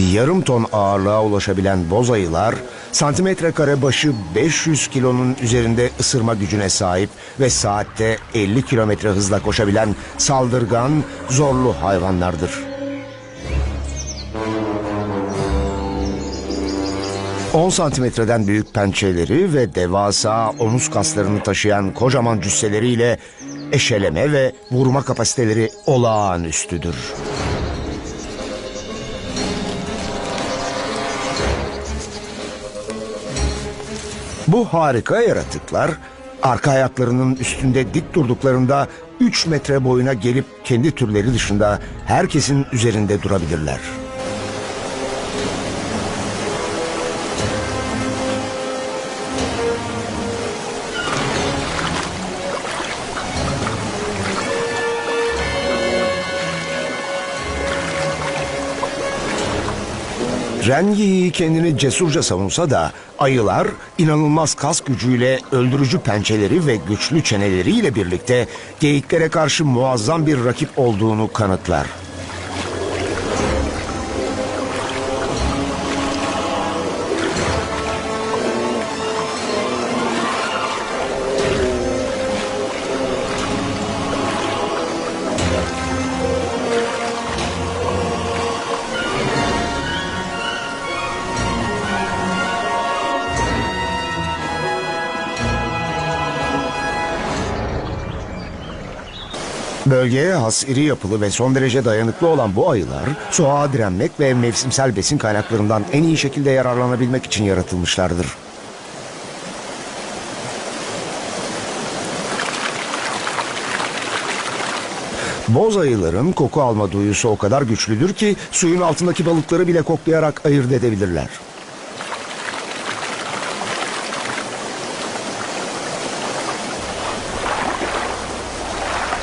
Yarım ton ağırlığa ulaşabilen boz ayılar santimetre kare başı 500 kilonun üzerinde ısırma gücüne sahip ve saatte 50 kilometre hızla koşabilen saldırgan, zorlu hayvanlardır. 10 santimetreden büyük pençeleri ve devasa omuz kaslarını taşıyan kocaman cüsseleriyle eşeleme ve vurma kapasiteleri olağanüstüdür. Bu harika yaratıklar arka ayaklarının üstünde dik durduklarında 3 metre boyuna gelip kendi türleri dışında herkesin üzerinde durabilirler. Rengi kendini cesurca savunsa da ayılar inanılmaz kas gücüyle öldürücü pençeleri ve güçlü çeneleriyle birlikte geyiklere karşı muazzam bir rakip olduğunu kanıtlar. Bölgeye has iri yapılı ve son derece dayanıklı olan bu ayılar soğuğa direnmek ve mevsimsel besin kaynaklarından en iyi şekilde yararlanabilmek için yaratılmışlardır. Boz ayıların koku alma duyusu o kadar güçlüdür ki suyun altındaki balıkları bile koklayarak ayırt edebilirler.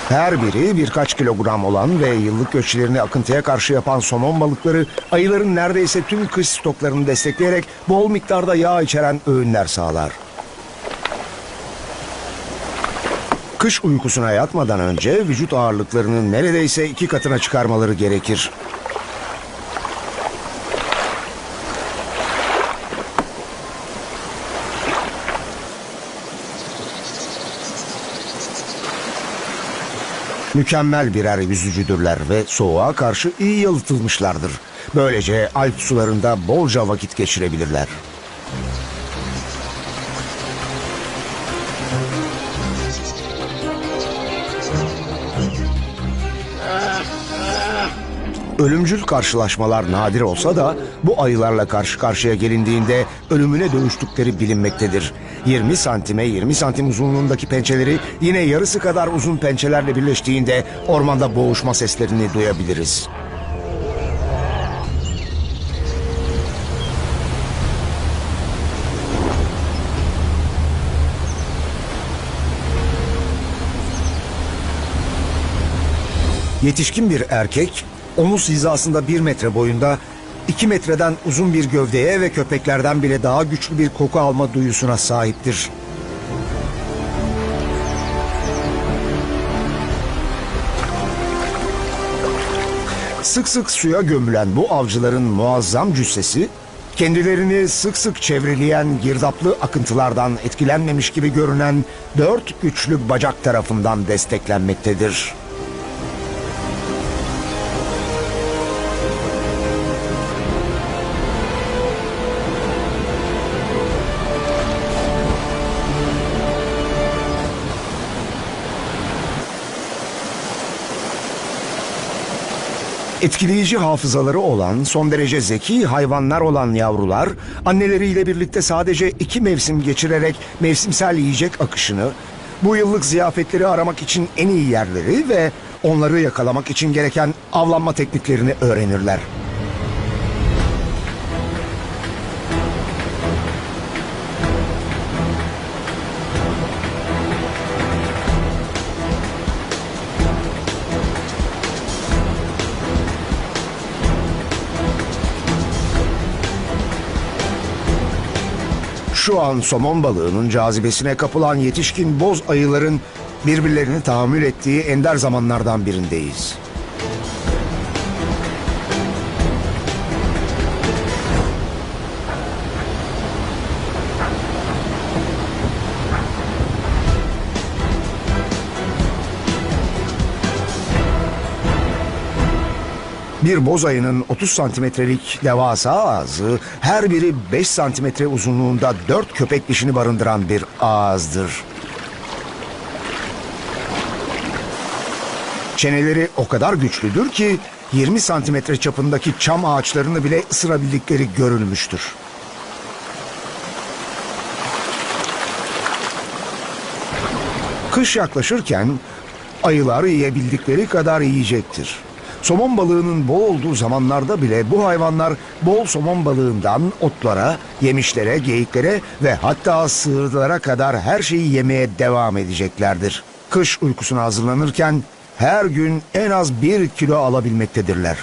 Her biri birkaç kilogram olan ve yıllık göçlerini akıntıya karşı yapan somon balıkları ayıların neredeyse tüm kış stoklarını destekleyerek bol miktarda yağ içeren öğünler sağlar. Kış uykusuna yatmadan önce vücut ağırlıklarının neredeyse iki katına çıkarmaları gerekir. Mükemmel birer yüzücüdürler ve soğuğa karşı iyi yalıtılmışlardır. Böylece Alp sularında bolca vakit geçirebilirler. Ölümcül karşılaşmalar nadir olsa da bu ayılarla karşı karşıya gelindiğinde ölümüne dövüştükleri bilinmektedir. 20 santime 20 santim uzunluğundaki pençeleri yine yarısı kadar uzun pençelerle birleştiğinde ormanda boğuşma seslerini duyabiliriz. Yetişkin bir erkek omuz hizasında bir metre boyunda iki metreden uzun bir gövdeye ve köpeklerden bile daha güçlü bir koku alma duyusuna sahiptir. Sık sık suya gömülen bu avcıların muazzam cüssesi kendilerini sık sık çevreleyen girdaplı akıntılardan etkilenmemiş gibi görünen dört güçlü bacak tarafından desteklenmektedir. Etkileyici hafızaları olan, son derece zeki hayvanlar olan yavrular, anneleriyle birlikte sadece iki mevsim geçirerek mevsimsel yiyecek akışını, bu yıllık ziyafetleri aramak için en iyi yerleri ve onları yakalamak için gereken avlanma tekniklerini öğrenirler. Şu an somon balığının cazibesine kapılan yetişkin boz ayıların birbirlerini tahammül ettiği ender zamanlardan birindeyiz. Bir boz ayının 30 santimetrelik devasa ağzı her biri 5 santimetre uzunluğunda 4 köpek dişini barındıran bir ağızdır. Çeneleri o kadar güçlüdür ki 20 santimetre çapındaki çam ağaçlarını bile ısırabildikleri görülmüştür. Kış yaklaşırken ayılar yiyebildikleri kadar yiyecektir. Somon balığının bol olduğu zamanlarda bile bu hayvanlar bol somon balığından otlara, yemişlere, geyiklere ve hatta sığırlara kadar her şeyi yemeye devam edeceklerdir. Kış uykusuna hazırlanırken her gün en az bir kilo alabilmektedirler.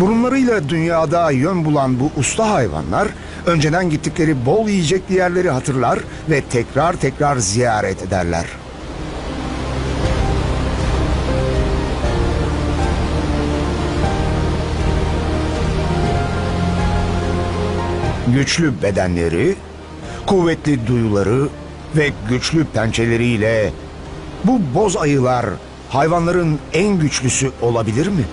Burunlarıyla dünyada yön bulan bu usta hayvanlar önceden gittikleri bol yiyecekli yerleri hatırlar ve tekrar tekrar ziyaret ederler. Güçlü bedenleri, kuvvetli duyuları ve güçlü pençeleriyle bu boz ayılar hayvanların en güçlüsü olabilir mi?